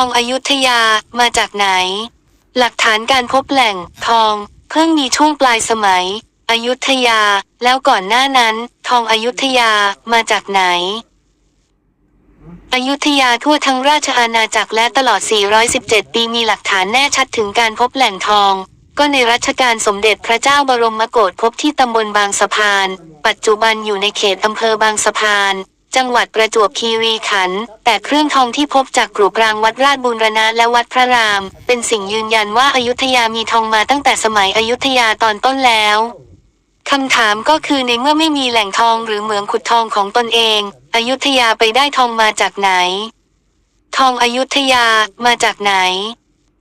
องอยุธยามาจากไหน หลักฐานการพบแหล่งทอง เพิ่งมีช่วงปลายสมัย อยุธยาแล้วก่อนหน้านั้น ทองอยุธยามาจากไหน อยุธยาทั่วทั้งราชอาณาจักรและตลอด 417 ปีมีหลักฐานแน่ชัดถึงการพบแหล่งทอง ก็ในรัชกาลสมเด็จพระเจ้าบรมโกศพบที่ตำบลบางสะพาน ปัจจุบันอยู่ในเขตอำเภอบางสะพาน จังหวัดประจวบคีรีขันธ์แต่เครื่องทองที่พบจากกรุปรางวัดราชบูรณะและวัดพระราม เป็นสิ่งยืนยันว่าอายุทยามีทองมาตั้งแต่สมัยอยุธยาตอนต้นแล้วคำถามก็คือในเมื่อไม่มีแหล่งทองหรือเหมืองขุดทองของตนเองอยุธยาไปได้ทองมาจากไหน ทองอยุธยามาจากไหน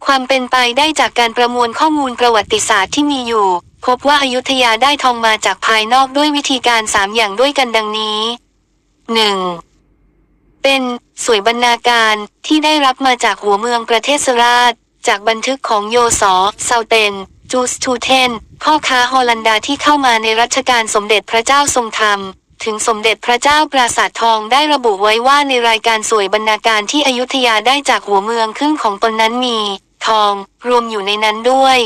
ความเป็นไปได้จากการประมวลข้อมูลประวัติศาสตร์ที่มีอยู่ พบว่าอายุทยาได้ทองมาจากภายนอกด้วยวิธีการสามอย่างด้วยกันดังนี้ 1. เป็นสวยบรรณาการที่ได้รับมาจากหัวเมืองประเทศสราช จากบันทึกของโยสอเซาเตน จูสทูเทนพ่อค้าฮอลันดาที่เข้ามาในรัชกาลสมเด็จพระเจ้าทรงธรรม ถึงสมเด็จพระเจ้าปราสาททองได้ระบุไว้ว่าในรายการสวยบรรณาการที่อยุธยาได้จากหัวเมืองครึ่งของตนนั้นมี ทอง รวมอยู่ในนั้นด้วย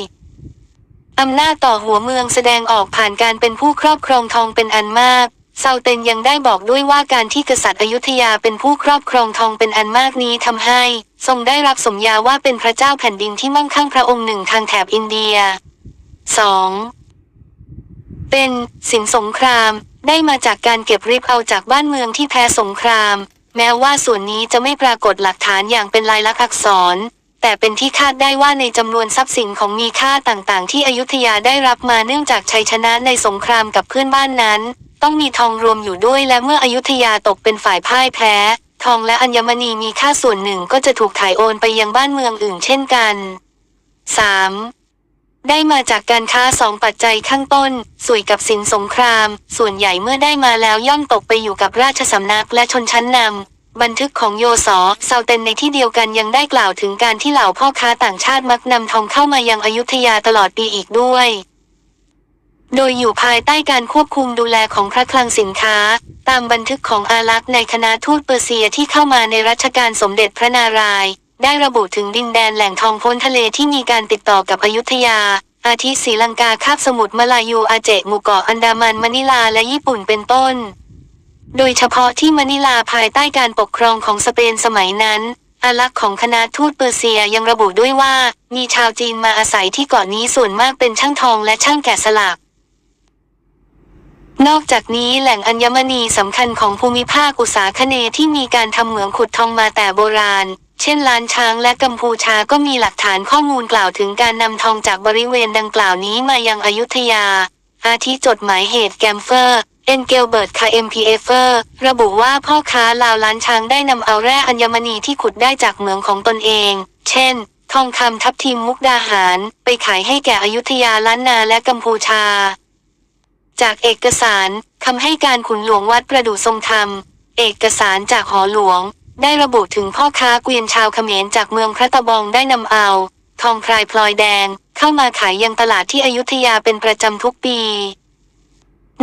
อำนาจต่อหัวเมืองแสดงออกผ่านการเป็นผู้ครอบครองทองเป็นอันมาก เซาเตนยังได้บอกด้วยว่าการที่กษัตริย์อยุธยาเป็นผู้ครอบครองทองเป็นอันมากนี้ทำให้ ทรงได้รับสมญาว่าเป็นพระเจ้าแผ่นดินที่มั่งคั่งพระองค์หนึ่งทางแถบอินเดีย 2. เป็นสินสงคราม ได้มาจากการเก็บริบเอาจากบ้านเมืองที่แพ้สงคราม แม้ว่าส่วนนี้จะไม่ปรากฏหลักฐานอย่างเป็นลายลักษณ์อักษร แต่เป็นที่คาดได้ว่าในจำนวนทรัพย์สินของมีค่าต่างๆ ที่อยุธยาได้รับมาเนื่องจากชัยชนะในสงครามกับเพื่อนบ้านนั้น ต้องมีทองรวมอยู่ด้วยและเมื่ออยุธยาตกเป็นฝ่ายพ่ายแพ้ ทองและอัญมณีมีค่าส่วนหนึ่งก็จะถูกถ่ายโอนไปยังบ้านเมืองอื่นเช่นกัน 3. ได้มาจากการค้าสองปัจจัยข้างต้นสวยกับสินสงคราม ส่วนใหญ่เมื่อได้มาแล้วย่อมตกไปอยู่กับราชสำนักและชนชั้นนำบันทึกของโยสอเซาเตนในที่เดียวกันยังได้กล่าวถึงการที่เหล่าพ่อค้าต่างชาติมักนำทองเข้ามายังอยุธยาตลอดปีอีกด้วย โดยอยู่ภายใต้การควบคุมดูแลของพระคลังสินค้า ตามบันทึกของอารักษ์ในคณะทูตเปอร์เซียที่เข้ามาในรัชกาลสมเด็จพระนารายณ์ได้ระบุถึงดินแดนแหล่งทองพ้นทะเลที่มีการติดต่อกับอยุธยา อาทิศรีลังกาคาบสมุทรมาลายูอาเจหมู่เกาะอันดามันมะนิลาและญี่ปุ่นเป็นต้น โดยเฉพาะที่มะนิลาภายใต้การปกครองของสเปนสมัยนั้น อาลักษ์ของคณะทูตเปอร์เซียยังระบุด้วยว่า มีชาวจีนมาอาศัยที่เกาะนี้ส่วนมากเป็นช่างทองและช่างแกะสลัก นอกจากนี้แหล่งอัญมณีสำคัญของภูมิภาคอุษาคเนที่มีการทำเหมืองขุดทองมาแต่โบราณ เช่นล้านช้างและกัมพูชาก็มีหลักฐานข้อมูลกล่าวถึงการนำทองจากบริเวณดังกล่าวนี้มายังอยุธยา อาทิจดหมายเหตุแกมเฟอร์เอ็นเกลเบิร์ตคาเอ็มพีเอเฟอร์ระบุว่าพ่อค้าลาวล้านช้างได้นำเอาแร่อัญมณีที่ขุดได้จากเหมืองของตนเอง เช่น ทองคำทับทิมมุกดาหาร ไปขายให้แก่อยุธยาล้านนาและกัมพูชา จากเอกสารคำให้การขุนหลวงวัดประดู่ทรงธรรม เอกสารจากหอหลวง ได้ระบุถึงพ่อค้าเกวียนชาวเขมรจากเมืองพระตะบองได้นำเอา ทองพลายพลอยแดง เข้ามาขายยังตลาดที่อยุธยาเป็นประจำทุกปี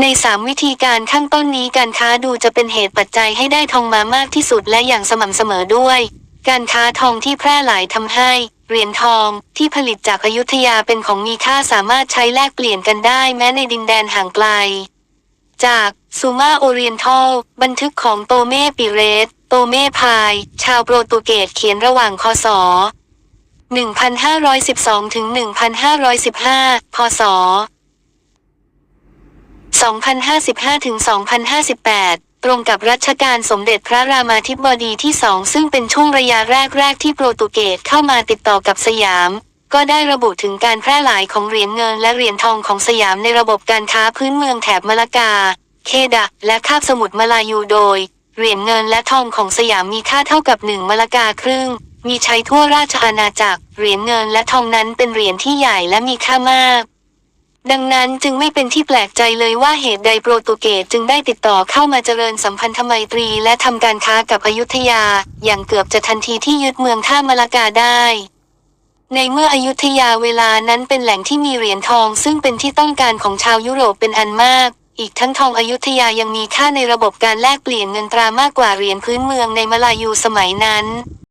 ในสามวิธีการข้างต้นนี้การค้าดูจะเป็นเหตุปัจจัยให้ได้ทองมามากที่สุดและอย่างสม่ำเสมอด้วย การค้าทองที่แพร่หลายทำให้ เหรียญทองที่ผลิตจากอยุธยาเป็นของมีค่าสามารถใช้แลกเปลี่ยนกันได้แม้ในดินแดนห่างไกล จากซูมาโอเรียนทัลบันทึกของโตเม่ปิเรส โตเม่พาย ชาวโปรตุเกสเขียนระหว่างคศ 1512 ถึง 1515 พศ 2055 ถึง 2058 ตรงกับรัชกาลสมเด็จพระรามาธิบดีที่สองซึ่งเป็นช่วงระยะแรกๆที่โปรตุเกสเข้ามาติดต่อกับสยาม ก็ได้ระบุถึงการแพร่หลายของเหรียญเงินและเหรียญทองของสยามในระบบการค้าพื้นเมืองแถบมะละกา เคดะและคาบสมุทรมาลายูโดย เหรียญเงินและทองของสยามมีค่าเท่ากับหนึ่งมะละกาครึ่ง มีใช้ทั่วราชอาณาจักร เหรียญเงินและทองนั้นเป็นเหรียญที่ใหญ่และมีค่ามาก ดังนั้นจึงไม่เป็นที่แปลกใจเลยว่าเหตุใดโปรตุเกสจึงได้ติดต่อเข้ามาเจริญสัมพันธไมตรีและทำการค้ากับอยุธยา อย่างเกือบจะทันทีที่ยึดเมืองท่ามะละกาได้ ในเมื่ออยุธยาเวลานั้นเป็นแหล่งที่มีเหรียญทอง ซึ่งเป็นที่ต้องการของชาวยุโรปเป็นอันมาก อีกทั้งทองอยุธยายังมีค่าในระบบการแลกเปลี่ยนเงินตรามากกว่าเหรียญพื้นเมืองในมลายูสมัยนั้น